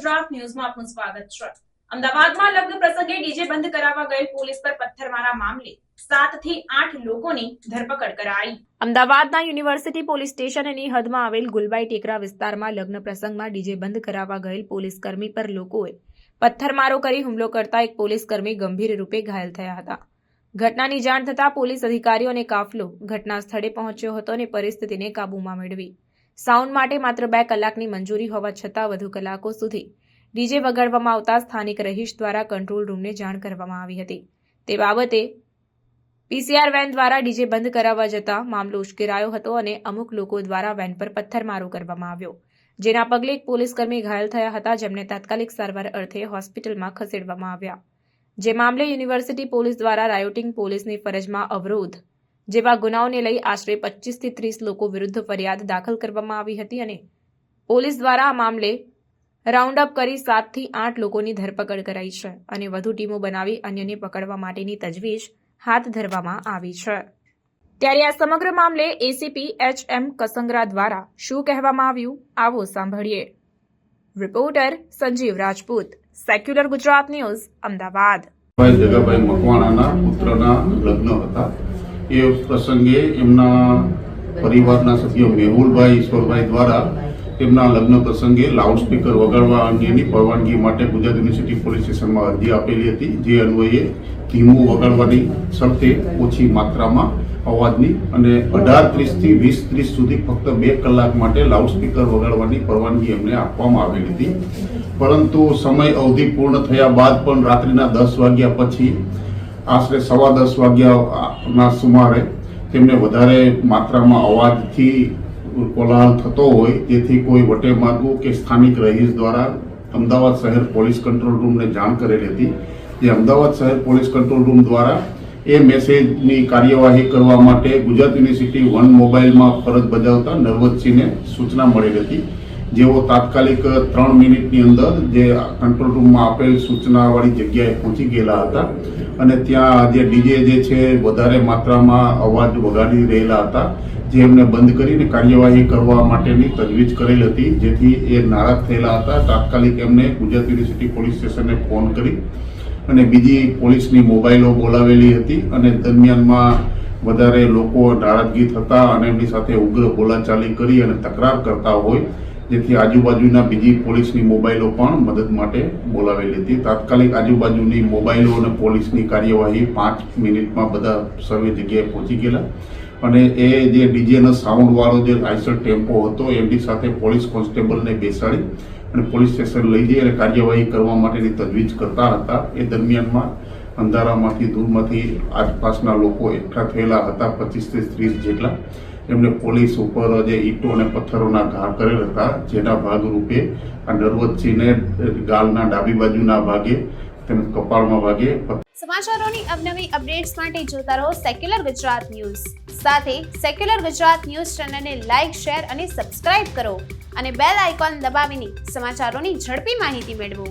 ગુજરાત ન્યૂઝમાં આપનું સ્વાગત છે. અમદાવાદમાં લગ્ન પ્રસંગે ડીજે બંધ કરાવવા ગઈ પોલીસ પર પથ્થરમારા મામલે સાતથી આઠ લોકોની ધરપકડ કરાઈ. અમદાવાદના યુનિવર્સિટી પોલીસ સ્ટેશનની હદમાં આવેલ ગુલબાઈ ટેકરા વિસ્તારમાં લગ્ન પ્રસંગમાં ડીજે બંધ કરાવવા ગયેલ પોલીસ કર્મી પર લોકોએ પથ્થરમારો કરી હુમલો કરતા એક પોલીસ કર્મી ગંભીર રૂપે ઘાયલ થયા હતા. ઘટનાની જાણ થતાં પોલીસ અધિકારીઓ અને કાફલો ઘટના સ્થળે પહોંચ્યો હતો અને પરિસ્થિતિને કાબૂમાં મેળવી. સાઉન્ડ માટે માત્ર બે કલાકની મંજૂરી હોવા છતાં વધુ કલાકો સુધી ડીજે વગાડવામાં આવતા સ્થાનિક રહીશ દ્વારા કંટ્રોલ રૂમને જાણ કરવામાં આવી હતી. તે બાબતે પીસીઆર વેન દ્વારા ડીજે બંધ કરાવવા જતાં મામલો ઉશ્કેરાયો હતો અને અમુક લોકો દ્વારા વેન પર પથ્થરમારો કરવામાં આવ્યો, જેના પગલે એક પોલીસકર્મી ઘાયલ થયા હતા જેમને તાત્કાલિક સારવાર અર્થે હોસ્પિટલમાં ખસેડવામાં આવ્યા. જે મામલે યુનિવર્સિટી પોલીસ દ્વારા રાયોટિંગ પોલીસની ફરજમાં અવરોધ જેવા ગુનાઓને લઈ આશરે પચીસથી ત્રીસ લોકો વિરુદ્ધ ફરિયાદ દાખલ કરવામાં આવી હતી અને પોલીસ દ્વારા આ મામલે રાઉન્ડ અપ કરી સાતથી આઠ લોકોની ધરપકડ કરાઈ છે અને વધુ ટીમો બનાવી અન્યને પકડવા માટેની તજવીજ હાથ ધરવામાં આવી છે. ત્યારે આ સમગ્ર મામલે એસીપી એચ એમ કસંગરા દ્વારા શું કહેવામાં આવ્યું, આવો સાંભળીએ. Reporter Sanjeev Rajput secular Gujarat news Ahmedabad. Jagabhai મકવાણાના પુત્રના લગ્ન હતા. એ પ્રસંગે એમના પરિવારના સભ્યો મેહુલભાઈ ઈશ્વરભાઈ દ્વારા તેમના લગ્ન પ્રસંગે લાઉડસ્પીકર વગાડવા અંગેની પરવાનગી માટે ગુજરાત યુનિવર્સિટી પોલીસ સ્ટેશનમાં અરજી આપેલી હતી. જે અન્વયે ધીમું વગાડવાની શરતે ઓછી માત્રામાં અવાજની અને અઢાર ત્રીસથી વીસ ત્રીસ સુધી ફક્ત બે કલાક માટે લાઉડસ્પીકર વગાડવાની પરવાનગી એમને આપવામાં આવેલી હતી. પરંતુ સમય અવધિ પૂર્ણ થયા બાદ પણ રાત્રિના દસ વાગ્યા પછી આશરે સવા દસ વાગ્યાના સુમારે તેમને વધારે માત્રામાં અવાજથી કોલાહલ થતો હોય તેથી કોઈ વટે માર્ગો કે સ્થાનિક રહીશ દ્વારા અમદાવાદ શહેર પોલીસ કંટ્રોલ રૂમને જાણ કરેલી હતી. જે અમદાવાદ શહેર પોલીસ કંટ્રોલ રૂમ દ્વારા એ મેસેજની કાર્યવાહી કરવા માટે ગુજરાત યુનિવર્સિટી વન મોબાઈલમાં ફરજ બજાવતા નરવતસિંહને સૂચના મળેલી હતી. જેઓ તાત્કાલિક ત્રણ મિનિટની અંદર જે કંટ્રોલ રૂમમાં આપેલ સૂચનાવાળી જગ્યાએ પહોંચી ગયેલા હતા અને ત્યાં જે ડીજે જે છે વધારે માત્રામાં અવાજ વગાડી રહેલા હતા, જે એમને બંધ કરીને કાર્યવાહી કરવા માટેની તજવીજ કરેલ હતી, જેથી એ નારાજ થયેલા હતા. તાત્કાલિક એમને ગુજરાત યુનિવર્સિટી પોલીસ સ્ટેશને ફોન કરી અને બીજી પોલીસની મોબાઈલો બોલાવેલી હતી અને દરમિયાનમાં વધારે લોકો નારાજગી થતા અને એમની સાથે ઉગ્ર બોલાચાલી કરી અને તકરાર કરતા હોય જેથી આજુબાજુના બીજી પોલીસની મોબાઈલો પણ મદદ માટે બોલાવેલી હતી. તાત્કાલિક આજુબાજુની મોબાઈલો અને પોલીસની કાર્યવાહી પાંચ મિનિટમાં બધા સર્વે જગ્યાએ પહોંચી ગયેલા. અને એ જે ડીજેનો સાઉન્ડવાળો જે આઈસર ટેમ્પો હતો, એમની સાથે પોલીસ કોન્સ્ટેબલને બેસાડી અને પોલીસ સ્ટેશન લઈ જઈ અને કાર્યવાહી કરવા માટેની તજવીજ કરતા હતા. એ દરમિયાનમાં અંધારામાંથી દૂરમાંથી આસપાસના લોકો એકઠા થયેલા હતા પચીસથી ત્રીસ જેટલા. એમને પોલીસ ઉપર જે ઈંટો અને પથ્થરોના ઘા કરેલ હતા, જેના ભાગરૂપે આ નરવતસિંહને ગાલના ડાબી બાજુના ભાગે તેમજ કપાળમાં ભાગે સમાચારોની અવનવી અપડેટ્સ માટે જોતા રહો સેક્યુલર ગુજરાત ન્યૂઝ. સાથે સેક્યુલર ગુજરાત ન્યૂઝ ચેનલને લાઇક શેર અને સબસ્ક્રાઇબ કરો અને બેલ આઇકોન દબાવીને સમાચારોની ઝડપી માહિતી મેળવો.